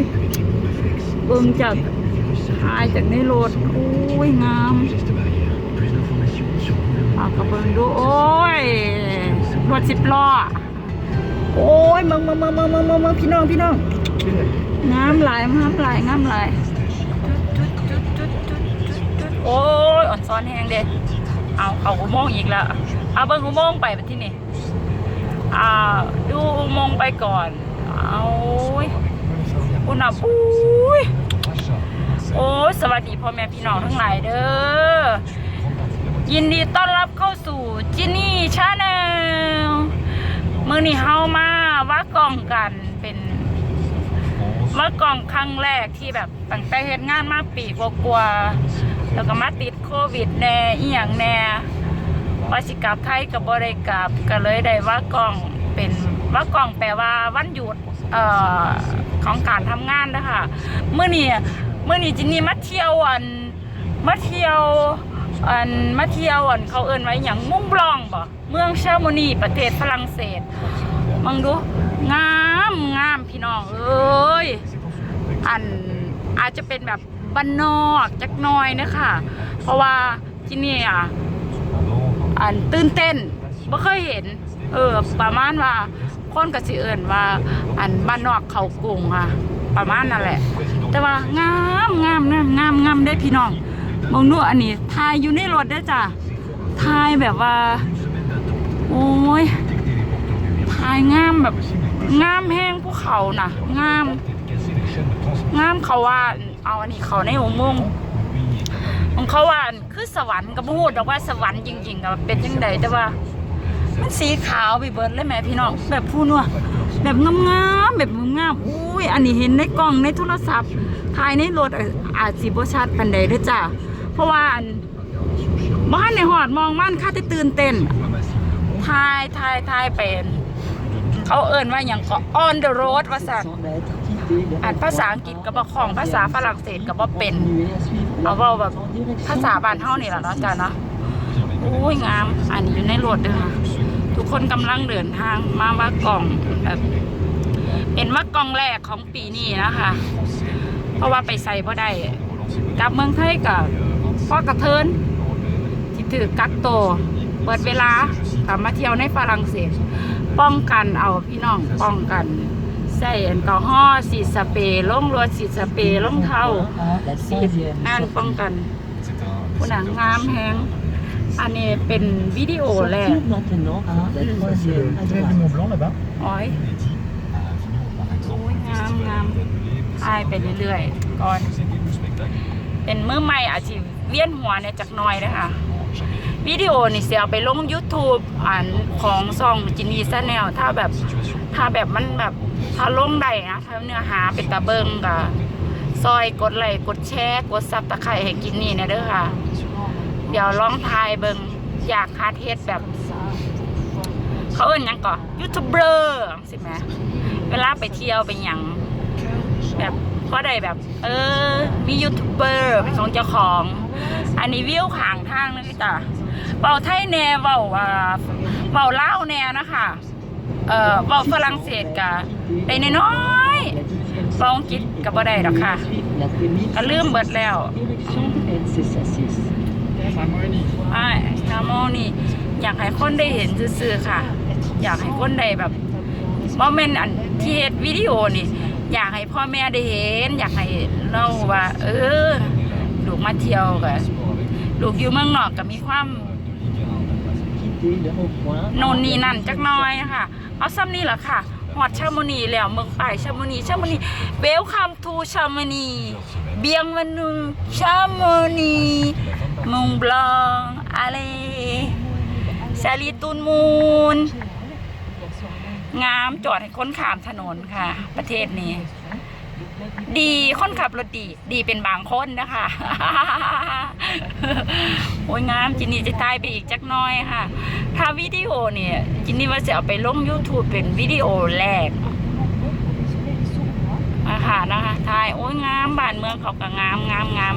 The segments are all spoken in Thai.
ยเบิ่งจากถ่ายจากในรถโอ้ยงามเอากระเบิ่งดูโอ้ยรถสิบล้อโอ้ยมึงมึงมึงมึงมึงมึงมึงพี่น้องพี่น้องงามหลายงามหลายงามหลายโอ้ยอ่อนซ้อนแห้งเด้เอาเอาอุโมงค์อีกแล้วเอาเบิ่งอุโมงค์ไปที่นี่อ่าดูอุโมงค์ไปก่อนเอา อุณหภูมิโอ้สวัสดีพ่อแม่พี่น้องทั้งหลายเด้อ ยินดีต้อนรับเข้าสู่จินนี่ชาแนลมือนี้เฮามาว่ากล่องกันเป็นว่ากล่องครั้งแรกที่แบบตั้งแต่เฮ็ดงานมาปีกว่าๆแล้วก็มาติดโควิดแน่อีหยังแน่ว่าสิกลับไทยกับบริกลับก็เลยได้ว่ากล่อง ว่ากล่องแปลว่าวันหยุดเอ่อของการทำงานนะคะเมื่อนี้เมื่อนี้จินนี่มาเที่ยวอันมาเที่ยวอันมาเที่ยวอันเขาเอิ้นไว้อย่างมุ่งบลองบ่เมืองเชาโมนีประเทศฝรั่งเศสมองดูงามงามพี่น้องเอ้ยอันอาจจะเป็นแบบบ้านนอกจักหน้อยนะคะเพราะว่าที่นี่อะอันตื่นเต้นบ่เคยเห็น เออประมาณว่า คนก็สิเอิ่นว่า อันบ้านนอกเขากรุงค่ะ ประมาณนั่นแหละ แต่ว่างามงามงามงามงามได้พี่น้องมองดูอันนี้ทายอยู่ในรถได้จ้ะทายแบบว่า โอ้ยทายงามแบบงามแห้งภูเขาน่ะ งาม งามเขาว่า เอาอันนี้เขาในอุโมงค์ของเขาว่าคือสวรรค์ก็บ่ฮู้ดอกว่าสวรรค์จริงๆก็เป็นจังไดแต่ว่า มันสีขาวไปเบิดเลยแม่พี่น้องแบบผู้นัวแบบงามๆแบบงามๆอุ้ยอันนี้เห็นในกล้องในโทรศัพท์ถ่ายในรถอาจสิบ่ชัดปานใดด้อจ้าเพราะว่าอันบ้านในหอดมองมันค่าที่ตื่นเต้นถ่ายถ่ายถ่ายเป็น เขาเอิ้นว่าหยังก็ on the road ว่าซั่นอ่านภาษาอังกฤษก็บ่คล่องภาษาฝรั่งเศสก็บ่เป็นเอาว้าแบบภาษาบ้านเฮานี่แหละเนาะจ้าเนาะโอ้ยงาม อันนี้อยู่ในรถเด้อค่ะ ทุกคนกำลังเดินทางมาว่ากล่องแบบเป็นว่ากล่องแรกของปีนี้นะคะ เพราะว่าไปใส่บ่ได้กลับเมืองไทยกับพ่อกระเทินที่ถือกักโต เปิดเวลากลับมาเที่ยวในฝรั่งเศส ป้องกันเอาพี่น้องป้องกันใส่แอลกอฮอล์สีสเปรย์ลงรถสีสเปรย์ลงเท้าสีนั่นป้องกันผู้หนังงามแฮง อันนี้เป็นวิดีโอแรก maintenant à la troisième à Vous avez du droite. Mont Blanc là-bas อ้อยโอ้ยงามงามถ่ายไปเรื่อยๆก่อนเป็นมือใหม่อาจจะเวียนหัวเนี่ยจากหน้อยนะคะวิดีโอนี่เสียเอาไปลง YouTube อันของซองจินีซแนลถ้าแบบถ้าแบบมันแบบถ้าลงได้นะถ้าเนื้อหาเป็นตาเบิงกับซอยกดไลค์กดแชร์ กดซับตะไคร้ให้กินนี่นะเด้อค่ะ เดี๋ยวลองทายเบิงอยากคาเทสแบบ เขาเอิ้นยังก่อนยูทูบเบอร์สิแหมเวลาไปเที่ยวไปหยังแบบพอได้แบบ เออ มียูทูบเบอร์เป็นของเจ้าของ อันนี้วิวขางทางนะพี่ตาเบาไทยแน่เบาว่าเบาเล่าแน่นะคะเอ่อเบาฝรั่งเศสกะได้น้อยๆเบาอังกฤษก็บ่ได้หรอกค่ะก็ลืมเบิดแล้ว direction de NC6. ไอ้ชาโมนี่ อยากให้คนได้เห็นซื่อๆค่ะ อยากให้คนได้แบบบ่แม่นอันที่เฮ็ดวิดีโอนี่ อยากให้พ่อแม่ได้เห็น อยากให้เราว่า เออ ลูกมาเที่ยวก็ลูกอยู่เมืองนอกก็มีความ Quitter le rond-point. โนนนี่นั่นจักหน้อยนะคะเอาซ้ำนี่แหละค่ะ หอดชาโมนีแล้วเมืองป่ายชาโมนีชาโมนีเวลคัมทูชาโมนีเบียงวันนูชาโมนีมุงบลองอะไรซาลีตูนมูนงามจอดให้คนขามถนนค่ะ ประเทศนี้ ดีคนขับรถดี ดีเป็นบางคนนะคะโอ้ยงามจินนี่จะตายไปอีกจักน้อยค่ะ ถ้าวิดีโอเนี่ยจินนี่ว่าจะเอาไปลง YouTube เป็นวิดีโอแรกนะคะนะคะทายโอ้ยงามบ้านเมืองเขาก็งามงามงาม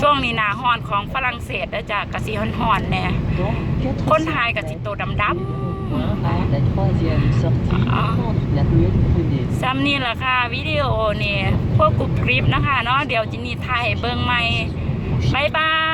ช่วงนี้นาฮอนของฝรั่งเศสแล้จ้ะกะสีฮอนๆเนี่ยคนไทยกับสิโตดำดำ ซ้ำนี่แหละค่ะวิดีโอนี่พวกกรุบกริบนะคะเนาะเดี๋ยวจินนี่ถ่ายเบิ่งใหม่บายบาย